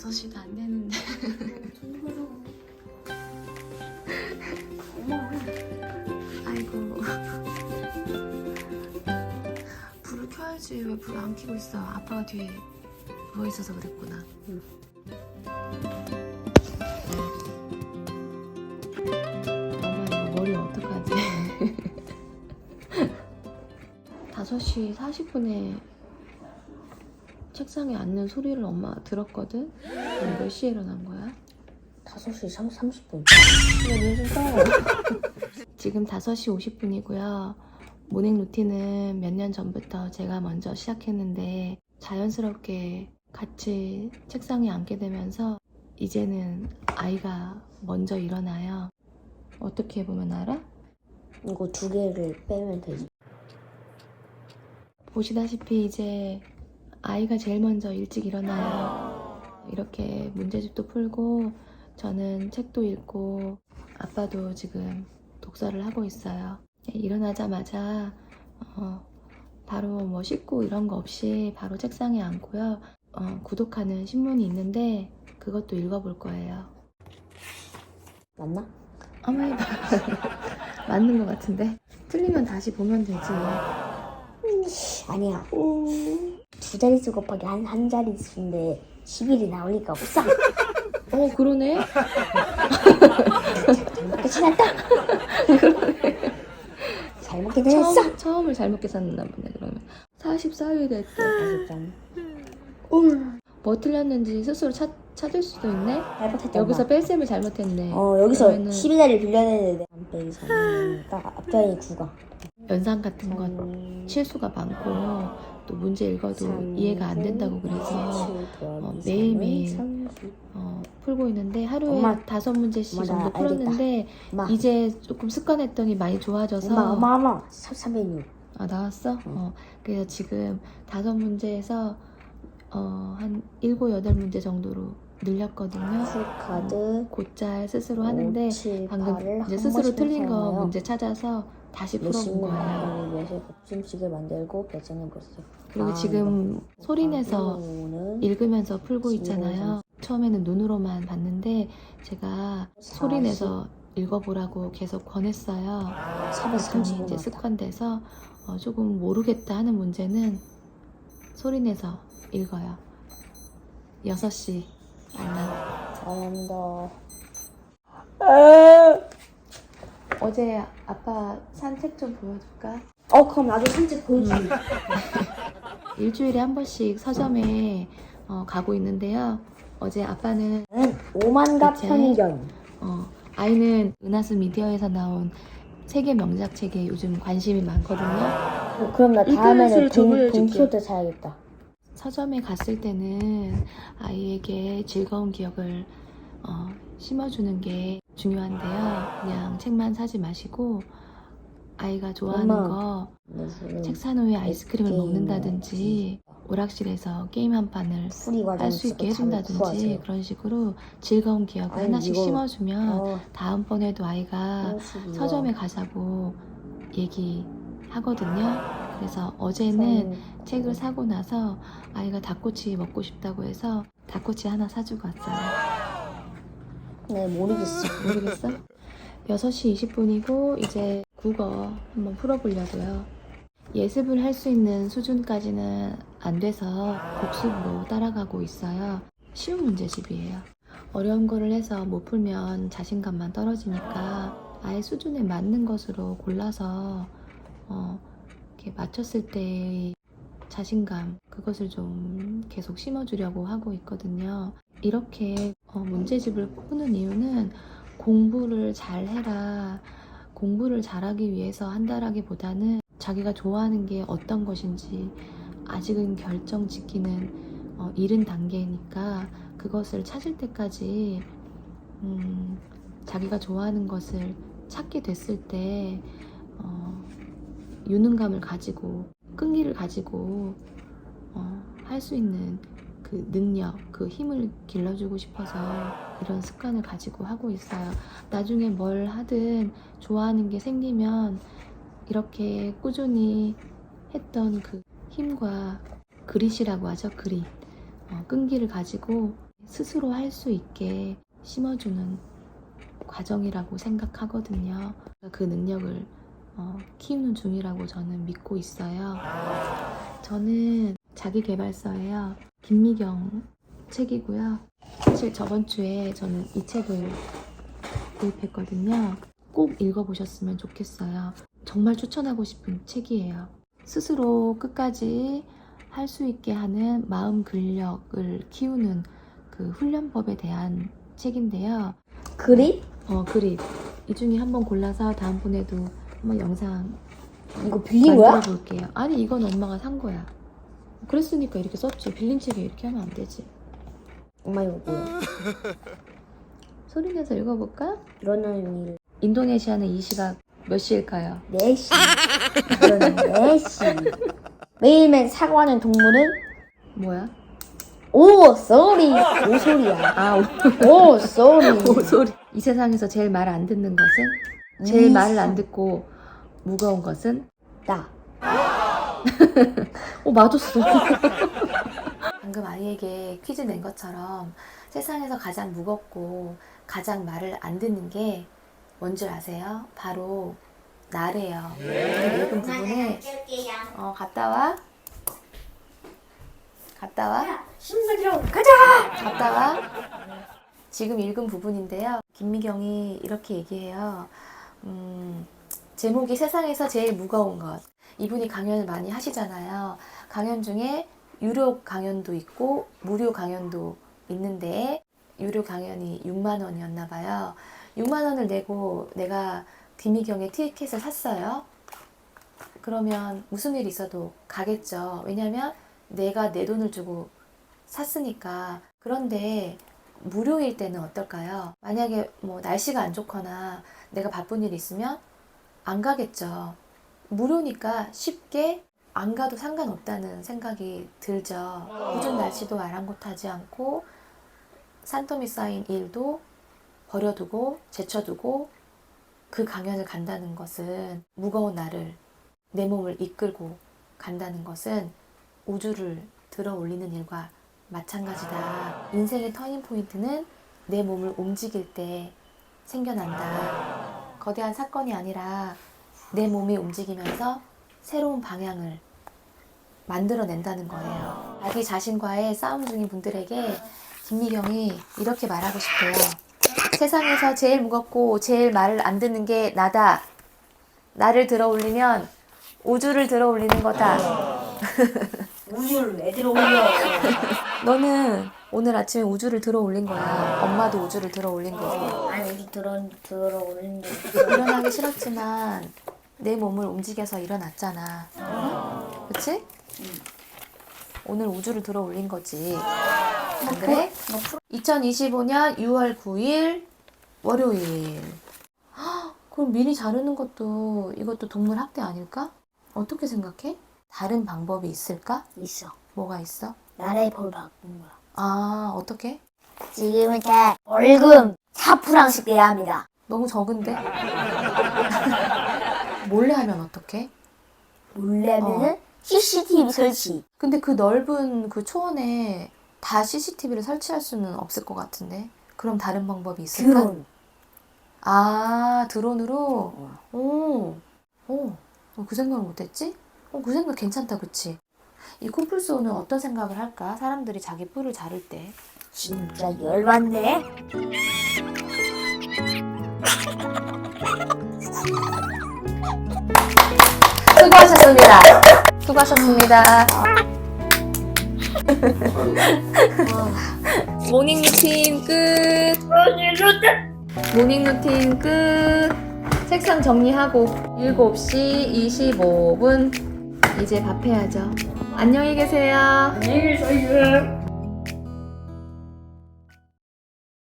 6시도 안 되는데. 어머 아이고. 불을 켜야지 왜 불 안 켜고 있어? 아빠가 뒤에 누워 있어서 그랬구나. 응. 엄마 이거 머리 어떡하지? 5시 40분에 책상에 앉는 소리를 엄마 들었거든? 너 몇 시에 일어난 거야? 5시 30분 근데 눈좀 떠요 지금 5시 50분이고요. 모닝 루틴은 몇 년 전부터 제가 먼저 시작했는데 자연스럽게 같이 책상에 앉게 되면서 이제는 아이가 먼저 일어나요. 어떻게 보면 알아? 이거 두 개를 빼면 되지 보시다시피 이제 아이가 제일 먼저 일찍 일어나요. 이렇게 문제집도 풀고 저는 책도 읽고 아빠도 지금 독서를 하고 있어요. 일어나자마자 어, 바로 뭐 씻고 이런 거 없이 바로 책상에 앉고요. 어, 구독하는 신문이 있는데 그것도 읽어볼 거예요. 맞나? 아마 해봐. 맞는 것 같은데 틀리면 다시 보면 되지. 아니야 두 자릿수 곱하기 한, 한 자릿수인데 10일이 나오니까 없어. 어 그러네. 잘 먹게 지났다 잘 먹게 지냈어. 처음, 처음을 잘못 계산했나 보네 그러면. 44일 됐대 뭐 틀렸는지 스스로 찾, 찾을 수도 있네? 잘못했잖아 여기서 뺄셈을 잘못했네. 어 여기서 그러면은- 11날을 빌려내는데. 안 빼기 딱 앞자리 9가. 연산 같은 건 실수가 많고 또 문제 읽어도 이해가 안 된다고 그래서 어, 매일매일 어, 풀고 있는데 하루에 엄마, 다섯 문제씩 엄마, 나 정도 알겠다. 엄마 풀었는데 이제 조금 습관했더니 많이 좋아져서 엄마 엄마 엄마 306아 나왔어? 응. 어 그래서 지금 다섯 문제에서 어, 한 일곱 여덟 문제 정도로 늘렸거든요. 풀카드 곧잘 스스로 하는데 5, 7, 방금 8을 이제 한 스스로 틀린 거 문제 찾아서 다시 풀어본 몇십 거예요. 위해서 곱셈식을 만들고 배정해봤어요 그리고 아, 지금 소리 내서 이거는 읽으면서 풀고 있잖아요. 처음에는 눈으로만 봤는데 제가 소리 내서 읽어보라고 계속 권했어요. 그랬더니 430원 이제 습관돼서 어, 조금 모르겠다 하는 문제는 소리 내서 읽어요. 6시 알람. 잘한다 어제 아빠 산책 좀 보여줄까? 어 그럼 나도 산책 보여줘 음. 일주일에 한 번씩 서점에 어, 가고 있는데요. 어제 아빠는 오만갑 그치? 편견 어, 아이는 은하수 미디어에서 나온 세계 명작 책에 요즘 관심이 많거든요. 어, 그럼 나 다음에는 동. 동키호테 사야겠다 서점에 갔을 때는 아이에게 즐거운 기억을 어, 심어주는 게 중요한데요. 그냥 책만 사지 마시고 아이가 좋아하는 엄마. 거 무슨 책산 후에 아이스크림을 먹는다든지 오락실에서 게임 한 판을 할 수 있게 해준다든지 그런 식으로 즐거운 기억을 아니, 하나씩 이거- 심어주면 어, 다음번에도 아이가 한식이요. 서점에 가자고 얘기하거든요. 그래서 어제는 선- 책을 사고 나서 아이가 닭꼬치 먹고 싶다고 해서 닭꼬치 하나 사주고 왔어요. 네 모르겠어 모르겠어? 6시 20분이고 이제 국어 한번 풀어보려고요. 예습을 할 수 있는 수준까지는 안 돼서 복습으로 따라가고 있어요. 쉬운 문제집이에요. 어려운 거를 해서 못 풀면 자신감만 떨어지니까 아예 수준에 맞는 것으로 골라서 어, 이렇게 맞췄을 때의 자신감 그것을 좀 계속 심어주려고 하고 있거든요. 이렇게 어, 문제집을 푸는 이유는 공부를 잘 해라, 공부를 잘하기 위해서 한다라기보다는 자기가 좋아하는 게 어떤 것인지 아직은 결정 짓기는 어, 이른 단계니까 그것을 찾을 때까지 음, 자기가 좋아하는 것을 찾게 됐을 때 어, 유능감을 가지고 끈기를 가지고 어, 할 수 있는 그 능력, 그 힘을 길러주고 싶어서 이런 습관을 가지고 하고 있어요. 나중에 뭘 하든 좋아하는 게 생기면 이렇게 꾸준히 했던 그 힘과 그릿이라고 하죠. 그릿. 어, 끈기를 가지고 스스로 할 수 있게 심어주는 과정이라고 생각하거든요. 그 능력을 어, 키우는 중이라고 저는 믿고 있어요. 저는 자기 개발서예요. 김미경 책이고요. 사실 저번 주에 저는 이 책을 구입했거든요. 꼭 읽어보셨으면 좋겠어요. 정말 추천하고 싶은 책이에요. 스스로 끝까지 할 수 있게 하는 마음 근력을 키우는 그 훈련법에 대한 책인데요. 그립? 어, 그립. 이 중에 한번 골라서 다음번에도 한번 영상 이거 빌린 거야? 볼게요. 아니, 이건 엄마가 산 거야. 그랬으니까 이렇게 썼지. 빌린 책에 이렇게 하면 안 되지. 엄마 이거 뭐야? 소리 내서 읽어볼까? 일어나는 일 인도네시아는 이 시각 몇 시일까요? 4시 일어나는 4시 매일매일 사과하는 동물은? 뭐야? 오 쏘리 오 소리야 아, 오 쏘리 소리. 이 세상에서 제일 말 안 듣는 것은? 제일 이수. 말을 안 듣고 무거운 것은? 나 어, 맞았어. 방금 아이에게 퀴즈 낸 것처럼 세상에서 가장 무겁고 가장 말을 안 듣는 게 뭔 줄 아세요? 바로 나래요. 오늘 읽은 부분에 어, 갔다 와. 갔다 와. 신발이랑 가자 갔다 와. 지금 읽은 부분인데요. 김미경이 이렇게 얘기해요. 음, 제목이 세상에서 제일 무거운 것. 이분이 강연을 많이 하시잖아요. 강연 중에 유료 강연도 있고 무료 강연도 있는데 유료 강연이 6만 원이었나 봐요. 6만 원을 내고 내가 김미경의 티켓을 샀어요. 그러면 무슨 일이 있어도 가겠죠. 왜냐면 내가 내 돈을 주고 샀으니까. 그런데 무료일 때는 어떨까요? 만약에 뭐 날씨가 안 좋거나 내가 바쁜 일이 있으면 안 가겠죠. 무료니까 쉽게 안 가도 상관없다는 생각이 들죠. 요즘 날씨도 아랑곳하지 않고 산더미 쌓인 일도 버려두고 제쳐두고 그 강연을 간다는 것은 무거운 나를 내 몸을 이끌고 간다는 것은 우주를 들어 올리는 일과 마찬가지다. 인생의 터닝 포인트는 내 몸을 움직일 때 생겨난다. 거대한 사건이 아니라 내 몸이 움직이면서 새로운 방향을 만들어낸다는 거예요. 자기 자신과의 싸움 중인 분들에게 김미경이 이렇게 말하고 싶어요. 세상에서 제일 무겁고 제일 말을 안 듣는 게 나다. 나를 들어 올리면 우주를 들어 올리는 거다. 우유를 왜 들어 올려 너는 오늘 아침에 우주를 들어 올린 거야. 엄마도 우주를 들어 올린 거고. 아니 들어 들어 올린 게 일어나기 싫었지만 내 몸을 움직여서 일어났잖아. 응? 그치? 오늘 우주를 들어 올린 거지. 안 그래? 2025년 6월 9일 월요일. 헉, 그럼 미리 자르는 것도 이것도 동물 학대 아닐까? 어떻게 생각해? 다른 방법이 있을까? 있어 뭐가 있어? 나라의 법을 바꾼 거야 아, 어떻게? 지금은 제 벌금 4프랑스 내야 합니다 너무 적은데? 몰래 하면 어떡해? 몰래면은 CCTV 설치 근데 그 넓은 그 초원에 다 CCTV를 설치할 수는 없을 것 같은데. 그럼 다른 방법이 있을까? 드론 아, 드론으로? 오, 오, 어, 그 생각을 못했지? 어, 그 생각 괜찮다, 그치? 이 코뿔소 오늘 어떤 생각을 할까? 사람들이 자기 뿔을 자를 때. 진짜 열받네 수고하셨습니다. 수고하셨습니다. 모닝 루틴 끝. 모닝 루틴 끝. 책상 정리하고 7시 25분 이제 밥 해야죠. 안녕히 계세요. 안녕히 계세요